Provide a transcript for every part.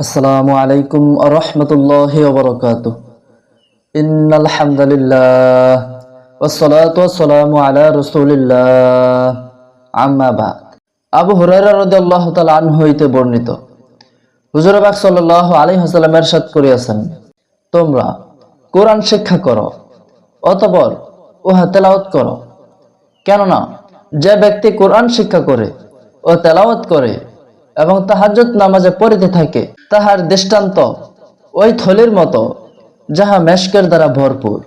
السلام عليكم ورحمة الله وبركاته إن الحمد لله والصلاة والسلام على رسول الله عما بعد আবু হুরায়রা রাদিয়াল্লাহু তাআলা আনহু হইতে বর্ণিত হুজুর পাক সাল্লাল্লাহু আলাইহি ওয়াসাল্লাম ارشاد করিয়াছেন তোমরা কোরআন শিক্ষা করো অতঃপর উহা তেলাওয়াত করো কেননা যে ব্যক্তি কোরআন শিক্ষা করে ও তেলাওয়াত করে এবং তাহাজ্জুদ নামাজে পড়িতে থাকে। তাহার দৃষ্টান্ত ওই থলির মতো, যাহা মেশকের দ্বারা ভরপুর।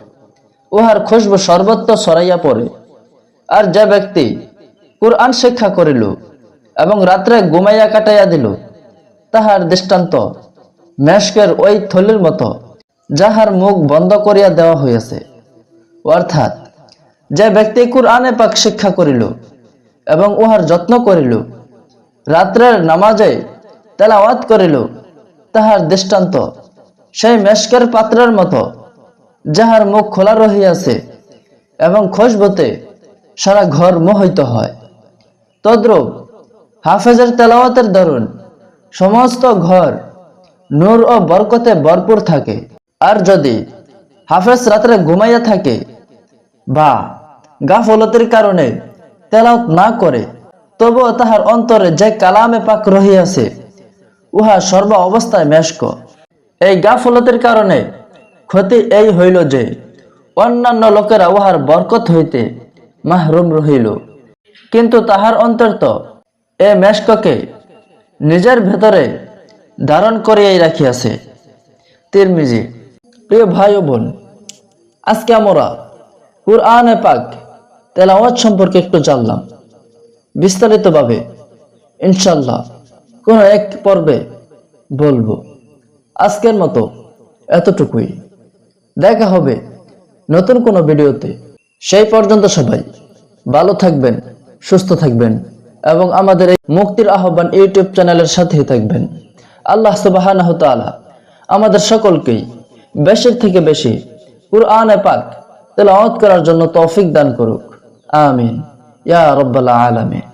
উহার খুশবু সর্বত্র সরাইয়া পড়ে। আর যে ব্যক্তি কোরআন শিক্ষা করিল এবং রাত্রে ঘুমাইয়া কাটাইয়া দিল, তাহার দৃষ্টান্ত মেশকের ওই থলির মতো, যাহার মুখ বন্ধ করিয়া দেওয়া হইয়াছে। অর্থাৎ, যে ব্যক্তি কোরআনে পাক শিক্ষা করিল এবং উহার যত্ন করিল রাত্রের নামাজে তেলাওয়াত করিল, তাহার দৃষ্টান্ত। সেই মেশকের পাত্রের মতো, যাহার মুখ খোলা রহিয়াছে এবং খুশবুতে সারা ঘর মোহিত হয়। তদ্রূপ হাফেজের তেলাওয়াতের দরুন সমস্ত ঘর নূর ও বরকতে ভরপুর থাকে। আর যদি হাফেজ রাত্রে ঘুমাইয়া থাকে বা গাফলতির কারণে তেলাওত না করে তবুও তাহার অন্তরে যে কালামে পাক রহিয়াছে, উহা সর্ব অবস্থায় মেশক। এই গাফলতির কারণে ক্ষতি এই হইল যে, অন্যান্য লোকেরা উহার বরকত হইতে মাহরুম রহিল। কিন্তু তাহার অন্তর তো এ মেশককে নিজের ভেতরে ধারণ করিয়াই রাখিয়াছে। তিরমিজি, প্রিয় ভাই ও বোন, আজকে আমরা কুরআনে পাক তেলাওয়াত সম্পর্কে একটু জানলাম। বিস্তারিতভাবে ইনশাল্লাহ কোনো এক পর্বে বলব। আজকের মতো এতটুকুই। দেখা হবে নতুন কোনো ভিডিওতে। সেই পর্যন্ত সবাই ভালো থাকবেন, সুস্থ থাকবেন এবং আমাদের এই মুক্তির আহ্বান ইউটিউব চ্যানেলের সাথেই থাকবেন। আল্লাহ তাআলা আমাদের সকলকেই বেশির থেকে বেশি কুরআনে পাক তেলাওয়াত করার জন্য তৌফিক দান করুক। আমিন। يا رب العالمين.